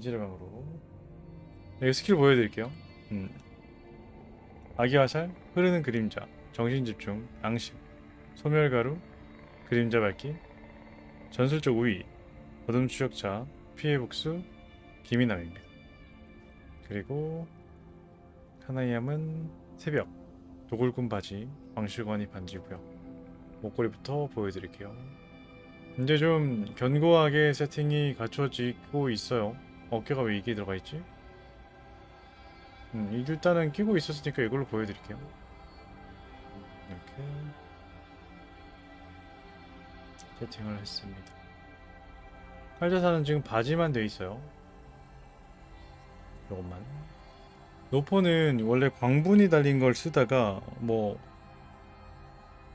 이지레방으로 여기 스킬 보여드릴게요. 음. 아기 화살, 흐르는 그림자, 정신 집중, 앙심, 소멸가루, 그림자 밝기, 전술적 우위, 어둠 추적자, 피해 복수, 기미남입니다. 그리고 카나이암은 새벽, 도굴꾼 바지, 왕실관이 반지고요. 목걸이부터 보여드릴게요. 이제 좀 견고하게 세팅이 갖춰지고 있어요. 어깨가 왜 이게 들어가 있지? 음, 이 일단은 끼고 있었으니까 이걸로 보여드릴게요. 이렇게 세팅을 했습니다. 활자사는 지금 바지만 돼 있어요. 이것만. 노포는 원래 광분이 달린 걸 쓰다가 뭐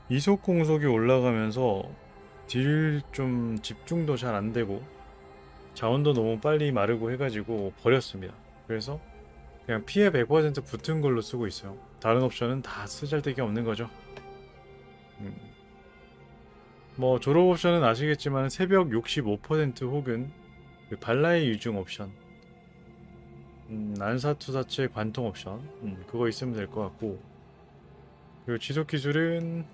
이속 공속이 올라가면서 딜 좀 집중도 잘 안 되고 자원도 너무 빨리 마르고 해가지고 버렸습니다. 그래서 그냥 피해 100% 붙은 걸로 쓰고 있어요. 다른 옵션은 다 쓰잘데기 없는 거죠. 음. 뭐 졸업 옵션은 아시겠지만 새벽 65% 혹은 그 발라의 유중 옵션 음, 난사투사체 관통 옵션 음, 그거 있으면 될 것 같고 그리고 지속 기술은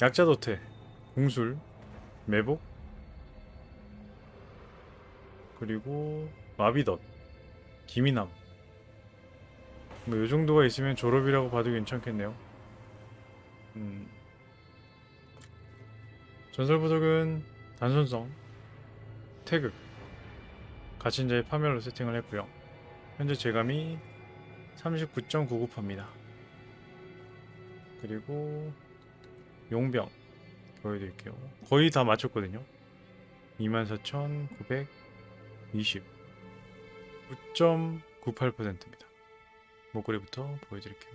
약자 도태 공술 매복 그리고 마비덧 기미남. 뭐 요 정도가 있으면 졸업이라고 봐도 괜찮겠네요. 음. 전설부족은 단순성 태극 가친자의 파멸로 세팅을 했고요. 현재 재감이 39.99%입니다. 그리고 용병 보여드릴게요. 거의 다 맞췄거든요. 24,920 9.98%입니다. 목걸이부터 보여드릴게요.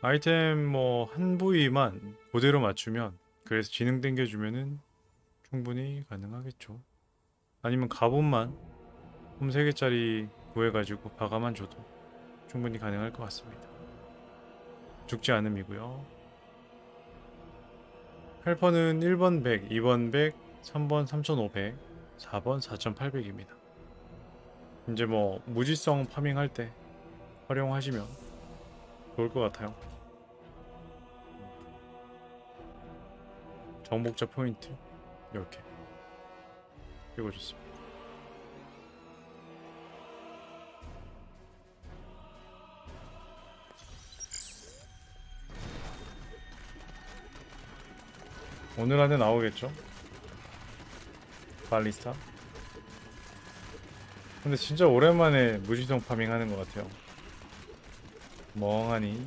아이템 뭐 한 부위만 그대로 맞추면 그래서 지능 땡겨주면은 충분히 가능하겠죠. 아니면 갑옷만 홈 3개짜리 구해가지고 바가만 줘도 충분히 가능할 것 같습니다. 죽지 않음이고요. 헬퍼는 1번 100, 2번 100, 3번 3500, 4번 4800입니다. 이제 뭐 무지성 파밍 할 때 활용하시면 좋을 것 같아요. 정복자 포인트 이렇게 끼고 좋습니다. 오늘 안에 나오겠죠? 발리스타. 근데 진짜 오랜만에 무지성 파밍 하는 것 같아요. 멍하니.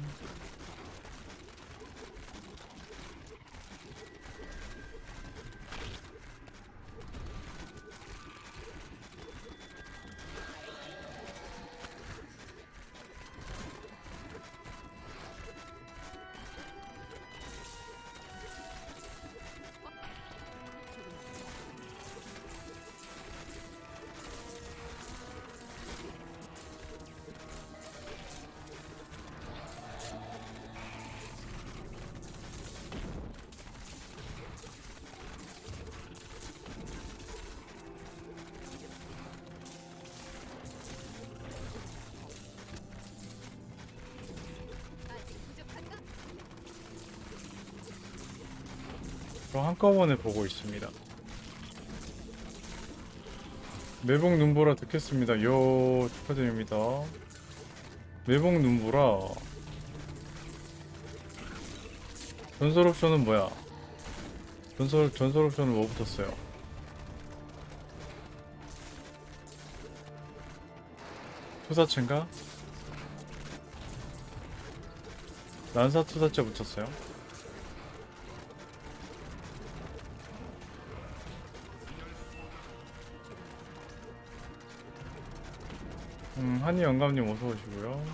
그럼 한꺼번에 보고 있습니다. 매복 눈보라 듣겠습니다. 요 축하드립니다. 매복 눈보라 전설 옵션은 뭐야? 전설 전설 옵션은 뭐 붙었어요? 투사체인가? 난사 투사체 붙였어요. 음, 한이 영감님 어서 오시고요.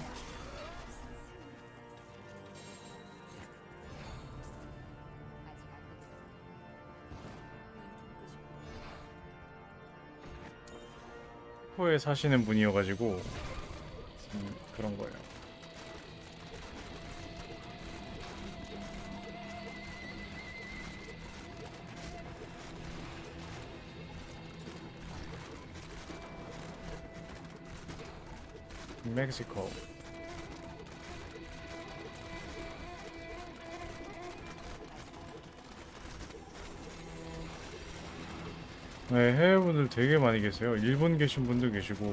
포에 사시는 분이어가지고 멕시코 네, 해외분들 되게 많이 계세요. 일본 계신 분도 계시고,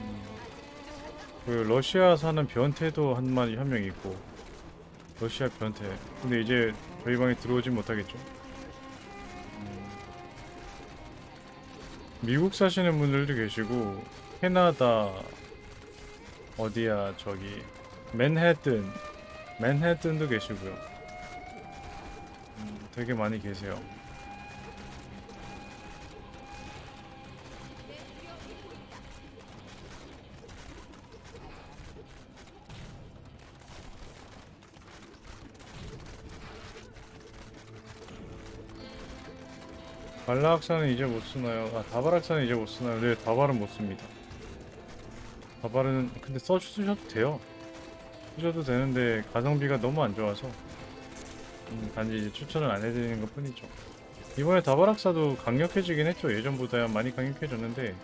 음, 그 러시아 사는 변태도 한 마리 한 명 있고, 러시아 변태. 근데 이제 저희 방에 들어오진 못하겠죠. 음, 미국 사시는 분들도 계시고, 캐나다 어디야 저기 맨해튼, 맨해튼도 계시고요. 음, 되게 많이 계세요. 발라학사는 이제 못 쓰나요? 아 다발학사는 이제 못 쓰나요? 네 다발은 못 씁니다. 다발은 근데 써 쓰셔도 돼요. 쓰셔도 되는데 가성비가 너무 안 좋아서 음, 단지 추천을 안 해드리는 것 뿐이죠. 이번에 다발학사도 강력해지긴 했죠. 예전보다 많이 강력해졌는데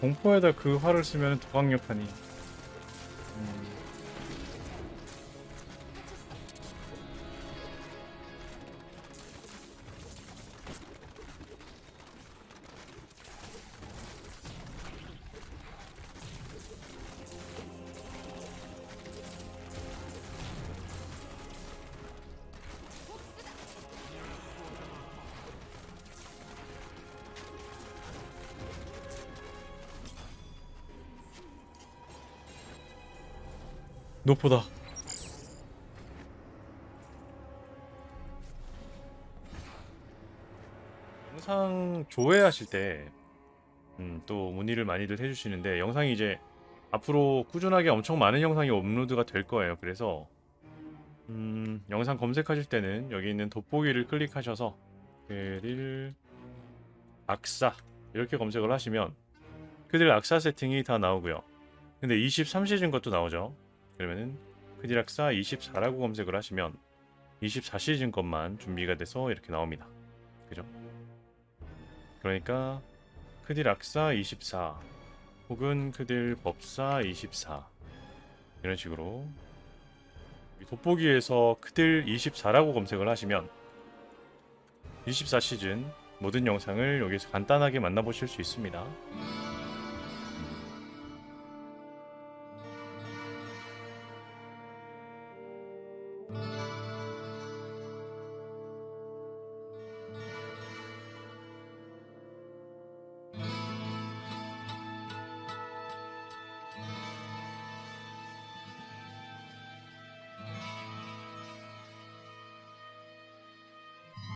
공포에다 그 활을 쓰면 더 강력하니. 음, 노포다. 영상 조회하실 때, 음, 또 문의를 많이들 해주시는데, 영상이 이제 앞으로 꾸준하게 엄청 많은 영상이 업로드가 될 거예요. 그래서, 음, 영상 검색하실 때는 여기 있는 돋보기를 클릭하셔서, 그릴 악사, 이렇게 검색을 하시면, 그들 악사 세팅이 다 나오고요. 근데 23시즌 것도 나오죠. 그러면은 크디락사 24라고 검색을 하시면 24시즌 것만 준비가 돼서 이렇게 나옵니다. 그죠? 그러니까 크디락사 24 혹은 크딜 법사 24 이런 식으로 이 돋보기에서 크딜 24라고 검색을 하시면 24시즌 모든 영상을 여기서 간단하게 만나보실 수 있습니다.